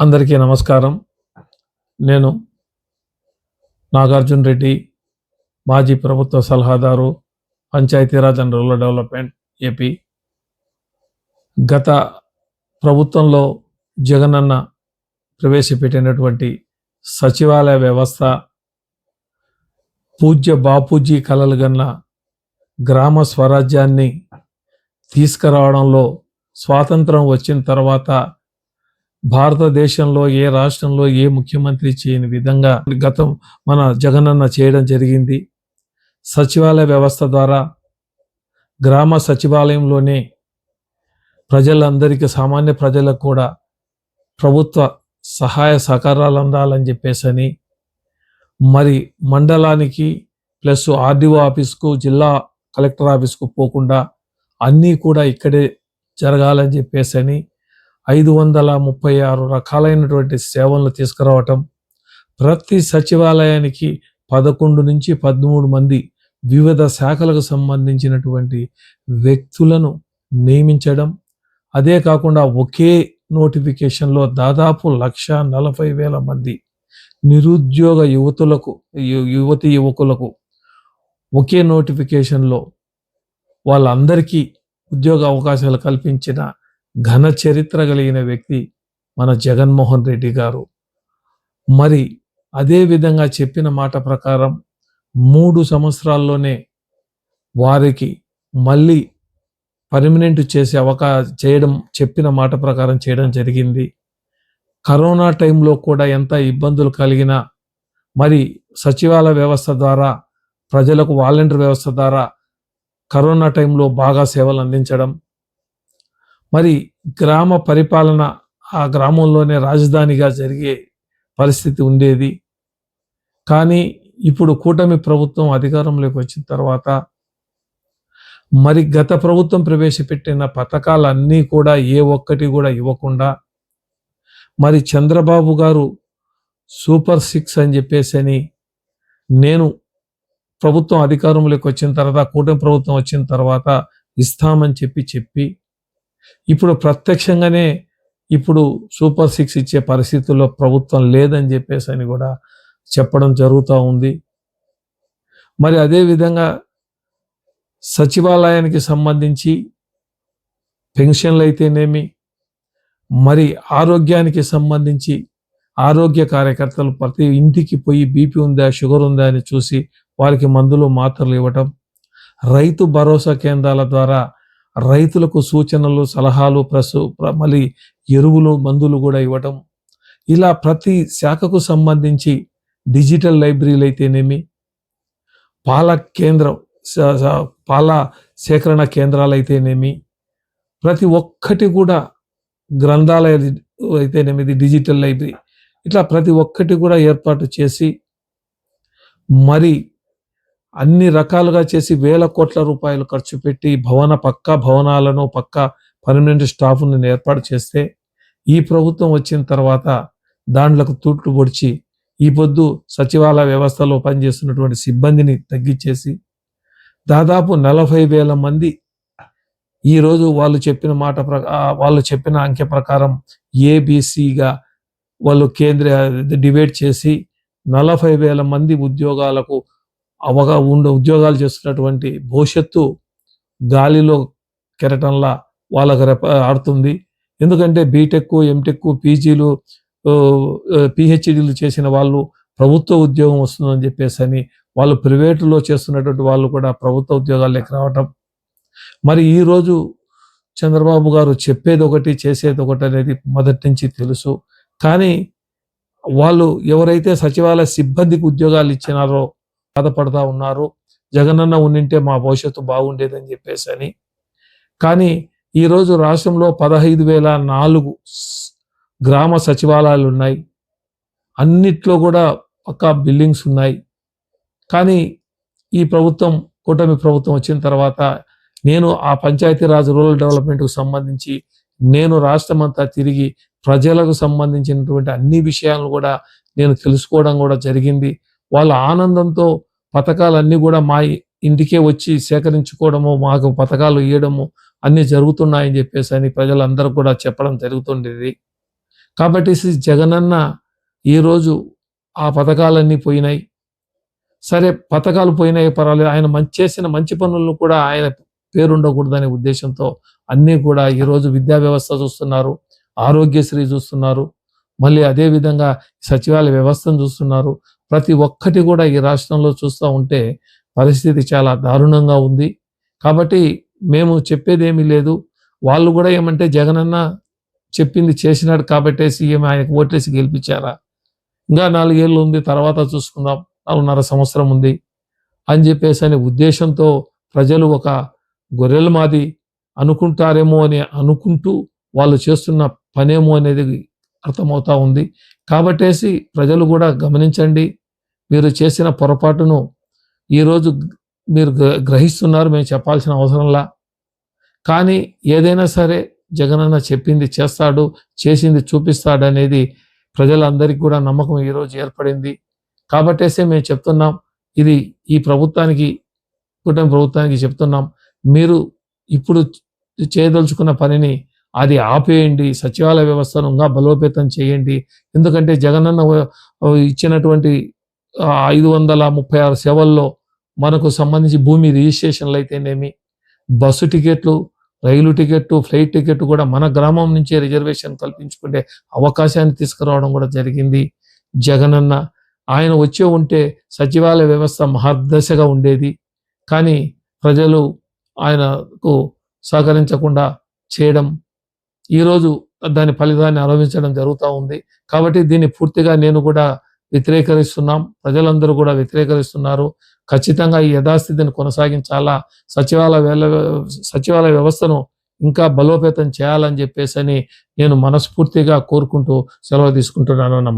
అందరికీ నమస్కారం. నేను నాగార్జున రెడ్డి మాజీ ప్రభుత్వ సలహాదారు Panchayati Raj and rural development AP. గత ప్రభుత్వంలో జగనన్న ప్రవేశపెట్టినటువంటి సచివాలయ వ్యవస్థ పూజ్య బాపూజీ కలలు గన్న గ్రామ స్వరాజ్యాన్ని తీసుకురావడంలో స్వాతంత్రం వచ్చిన తర్వాత భారతదేశంలో ఏ రాష్ట్రంలో ఏ ముఖ్యమంత్రి చేయని విధంగా గతం మన జగనన్న చేయడం జరిగింది. సచివాలయ వ్యవస్థ ద్వారా గ్రామ సచివాలయంలోనే ప్రజలందరికీ సామాన్య ప్రజలకు కూడా ప్రభుత్వ సహాయ సహకారాలు అందాలని చెప్పేసని మరి మండలానికి ప్లస్ ఆర్డీఓ ఆఫీస్కు జిల్లా కలెక్టర్ ఆఫీస్కు పోకుండా అన్నీ కూడా ఇక్కడే జరగాలని చెప్పేసని ఐదు వందల ముప్పై ఆరు రకాలైనటువంటి సేవలను తీసుకురావటం ప్రతి సచివాలయానికి పదకొండు నుంచి పదమూడు మంది వివిధ శాఖలకు సంబంధించినటువంటి వ్యక్తులను నియమించడం అదే కాకుండా ఒకే నోటిఫికేషన్లో దాదాపు లక్ష నలభై వేల మంది నిరుద్యోగ యువతులకు యువతి యువకులకు ఒకే నోటిఫికేషన్లో వాళ్ళందరికీ ఉద్యోగ అవకాశాలు కల్పించిన ఘన చరిత్ర కలిగిన వ్యక్తి మన జగన్మోహన్ రెడ్డి గారు. మరి అదే విధంగా చెప్పిన మాట ప్రకారం మూడు సంవత్సరాల్లోనే వారికి మళ్ళీ పర్మనెంట్ చేసే అవకా చేయడం చెప్పిన మాట ప్రకారం చేయడం జరిగింది. కరోనా టైంలో కూడా ఎంత ఇబ్బందులు కలిగినా మరి సచివాలయ వ్యవస్థ ద్వారా ప్రజలకు వాలంటీర్ వ్యవస్థ ద్వారా కరోనా టైంలో బాగా సేవలు అందించడం మరి గ్రామ పరిపాలన ఆ గ్రామంలోనే రాజధానిగా జరిగే పరిస్థితి ఉండేది. కానీ ఇప్పుడు కూటమి ప్రభుత్వం అధికారంలోకి వచ్చిన తర్వాత మరి గత ప్రభుత్వం ప్రవేశపెట్టిన పథకాలన్నీ కూడా ఏ ఒక్కటి కూడా ఇవ్వకుండా మరి చంద్రబాబు గారు సూపర్ సిక్స్ అని చెప్పేసి అని నేను ప్రభుత్వం అధికారంలోకి వచ్చిన తర్వాత కూటమి ప్రభుత్వం వచ్చిన తర్వాత ఇస్తామని చెప్పి చెప్పి ఇప్పుడు ప్రత్యక్షంగానే ఇప్పుడు సూపర్ సిక్స్ ఇచ్చే పరిస్థితుల్లో ప్రభుత్వం లేదని చెప్పేసి అని కూడా చెప్పడం జరుగుతూ ఉంది. మరి అదేవిధంగా సచివాలయానికి సంబంధించి పెన్షన్లు అయితేనేమి మరి ఆరోగ్యానికి సంబంధించి ఆరోగ్య కార్యకర్తలు ప్రతి ఇంటికి పోయి బీపీ ఉందా షుగర్ ఉందా అని చూసి వారికి మందులు మాత్రలు ఇవ్వటం రైతు భరోసా కేంద్రాల ద్వారా రైతులకు సూచనలు సలహాలు ప్రసు మళ్ళీ ఎరువులు మందులు కూడా ఇవ్వటం. ఇలా ప్రతి శాఖకు సంబంధించి డిజిటల్ లైబ్రరీలు అయితేనేమి పాల కేంద్రం పాల సేకరణ కేంద్రాలు అయితేనేమి ప్రతి ఒక్కటి కూడా గ్రంథాలయ అయితేనేమి ఇది డిజిటల్ లైబ్రరీ. ఇట్లా ప్రతి ఒక్కటి కూడా ఏర్పాటు చేసి మరి అన్ని రకాలుగా చేసి వేల కోట్ల రూపాయలు ఖర్చు పెట్టి భవన పక్క భవనాలను పక్క పర్మనెంట్ స్టాఫ్ను ఏర్పాటు చేస్తే ఈ ప్రభుత్వం వచ్చిన తర్వాత దాంట్లకు తూట్లు పొడిచి ఈ పొద్దు సచివాలయ వ్యవస్థలో పనిచేస్తున్నటువంటి సిబ్బందిని తగ్గించేసి దాదాపు నలభై వేల మంది ఈ రోజు వాళ్ళు చెప్పిన మాట ప్ర- వాళ్ళు చెప్పిన అంకె ప్రకారం ఏబిసిగా వాళ్ళు కేంద్ర డిబేట్ చేసి నలభై వేల మంది ఉద్యోగాలకు అవగా ఉండే ఉద్యోగాలు చేస్తున్నటువంటి భవిష్యత్తు గాలిలో కెరటంలా వాళ్ళకు రెప ఆడుతుంది. ఎందుకంటే బీటెక్ ఎంటెక్ పీజీలు పిహెచ్డీలు చేసిన వాళ్ళు ప్రభుత్వ ఉద్యోగం వస్తుందని చెప్పేసి అని వాళ్ళు ప్రైవేటులో చేస్తున్నటువంటి వాళ్ళు కూడా ప్రభుత్వ ఉద్యోగాల్లోకి రావటం. మరి ఈరోజు చంద్రబాబు గారు చెప్పేది ఒకటి చేసేది ఒకటి అనేది మొదటి నుంచి తెలుసు. కానీ వాళ్ళు ఎవరైతే సచివాలయ సిబ్బందికి ఉద్యోగాలు ఇచ్చినారో బాధపడతా ఉన్నారు. జగనన్న ఉండింటే మా భవిష్యత్తు బాగుండేదని చెప్పేసి అని. కానీ ఈరోజు రాష్ట్రంలో పదహైదు వేల నాలుగు గ్రామ సచివాలయాలు ఉన్నాయి. అన్నిట్లో కూడా పక్కా బిల్డింగ్స్ ఉన్నాయి. కానీ ఈ ప్రభుత్వం కూటమి ప్రభుత్వం వచ్చిన తర్వాత నేను ఆ పంచాయతీరాజ్ రూరల్ డెవలప్మెంట్కు సంబంధించి నేను రాష్ట్రం అంతా తిరిగి ప్రజలకు సంబంధించినటువంటి అన్ని విషయాలను కూడా నేను తెలుసుకోవడం కూడా జరిగింది. వాళ్ళ ఆనందంతో పథకాలన్నీ కూడా మా ఇంటికే వచ్చి సేకరించుకోవడము మాకు పథకాలు ఇవ్వడము అన్నీ జరుగుతున్నాయని చెప్పేసి అని ప్రజలందరూ కూడా చెప్పడం జరుగుతుండేది. కాబట్టి శ్రీ జగనన్న ఈరోజు ఆ పథకాలన్నీ పోయినాయి. సరే పథకాలు పోయినాయి పర్వాలేదు. ఆయన మంచి చేసిన మంచి పనులను కూడా ఆయన పేరుండకూడదనే ఉద్దేశంతో అన్నీ కూడా ఈరోజు విద్యా వ్యవస్థ చూస్తున్నారు ఆరోగ్యశ్రీ చూస్తున్నారు మళ్ళీ అదే విధంగా సచివాలయ వ్యవస్థను చూస్తున్నారు. ప్రతి ఒక్కటి కూడా ఈ రాష్ట్రంలో చూస్తూ ఉంటే పరిస్థితి చాలా దారుణంగా ఉంది. కాబట్టి మేము చెప్పేదేమీ లేదు. వాళ్ళు కూడా ఏమంటే జగనన్న చెప్పింది చేసినాడు కాబట్టి సీఎం ఆయనకు ఓట్లేసి గెలిపించారా? ఇంకా నాలుగేళ్ళు ఉంది తర్వాత చూసుకుందాం. నాలుగున్నర సంవత్సరం ఉంది అని చెప్పేసి అనే ఉద్దేశంతో ప్రజలు ఒక గొర్రెల మాది అనుకుంటారేమో అని అనుకుంటూ వాళ్ళు చేస్తున్న పనేమో అనేది అర్థమవుతా ఉంది. కాబట్టేసి ప్రజలు కూడా గమనించండి. మీరు చేసిన పొరపాటును ఈరోజు మీరు గ్రహిస్తున్నారు మేము చెప్పాల్సిన అవసరంలా. కానీ ఏదైనా సరే జగనన్న చెప్పింది చేస్తాడు చేసింది చూపిస్తాడు అనేది ప్రజలందరికీ కూడా నమ్మకం ఈరోజు ఏర్పడింది. కాబట్టేసే మేము చెప్తున్నాం ఇది ఈ ప్రభుత్వానికి కూటమి ప్రభుత్వానికి చెప్తున్నాం. మీరు ఇప్పుడు చేయదలుచుకున్న పనిని అది ఆపేయండి సచివాలయ వ్యవస్థను ఇంకా బలోపేతం చేయండి. ఎందుకంటే జగనన్న ఇచ్చినటువంటి ఐదు వందల ముప్పై ఆరు సేవల్లో మనకు సంబంధించి భూమి రిజిస్ట్రేషన్లు అయితేనేమి బస్సు టికెట్లు రైలు టికెట్ ఫ్లైట్ టికెట్ కూడా మన గ్రామం నుంచే రిజర్వేషన్ కల్పించుకునే అవకాశాన్ని తీసుకురావడం కూడా జరిగింది. జగనన్న ఆయన వచ్చే ఉంటే సచివాలయ వ్యవస్థ మహర్దశగా ఉండేది. కానీ ప్రజలు ఆయనకు సహకరించకుండా చేయడం ఈరోజు దాని ఫలితాన్ని అనుభవించడం జరుగుతూ ఉంది. కాబట్టి దీన్ని పూర్తిగా నేను కూడా వ్యతిరేకరిస్తున్నాం. ప్రజలందరూ కూడా వ్యతిరేకరిస్తున్నారు. ఖచ్చితంగా ఈ యథాస్థితిని కొనసాగించాలా? సచివాలయ సచివాలయ వ్యవస్థను ఇంకా బలోపేతం చేయాలని చెప్పేసి అని నేను మనస్ఫూర్తిగా కోరుకుంటూ సెలవు తీసుకుంటున్నాను.